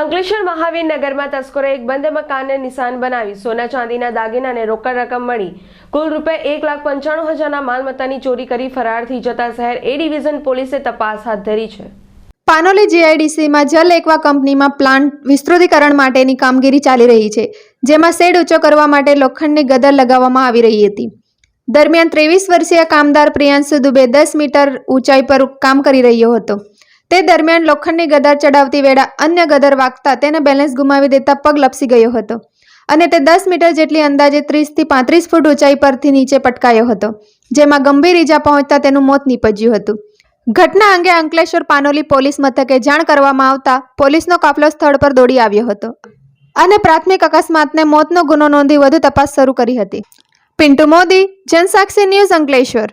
અંકલેશ્વર મહાવીર નગરમાં તસ્કરોએ એક બંધ મકાનને નિશાન બનાવી સોના ચાંદીના દાગીના અને રોકડ રકમ મળી. કુલ રૂપિયા એક લાખ પંચાણું હજારના માલમત્તાની ચોરી કરી ફરાર થઈ જતા શહેર એ ડિવિઝન પોલીસે તપાસ હાથ ધરી છે. પાનોલી જીઆઈડીસીમાં જલ એકવા કંપનીમાં પ્લાન્ટ વિસ્તૃતીકરણ માટેની કામગીરી ચાલી રહી છે, જેમાં શેડ ઊંચો કરવા માટે લોખંડની ગદર લગાવવામાં આવી રહી હતી. દરમિયાન ત્રેવીસ વર્ષીય કામદાર પ્રિયાંશુ દુબે દસ મીટર ઊંચાઈ પર કામ કરી રહ્યો હતો. તે દરમિયાન લોખંડની ગદર ચડાવતી વેળા અન્ય ગદર વાગતા તેને બેલેન્સ ગુમાવી દેતા પગ લપસી ગયો હતો અને તે દસ મીટર જેટલી અંદાજે ત્રીસથી પાંત્રીસ ફૂટ ઊંચાઈ પરથી નીચે પટકાયો હતો, જેમાં ગંભીર ઈજા પહોંચતા તેનું મોત નીપજ્યું હતું. ઘટના અંગે અંકલેશ્વર પાનોલી પોલીસ મથકે જાણ કરવામાં આવતા પોલીસનો કાફલો સ્થળ પર દોડી આવ્યો હતો અને પ્રાથમિક અકસ્માતને મોતનો ગુનો નોંધી વધુ તપાસ શરૂ કરી હતી. પિન્ટુ મોદી, જનસાક્ષી ન્યૂઝ અંકલેશ્વર.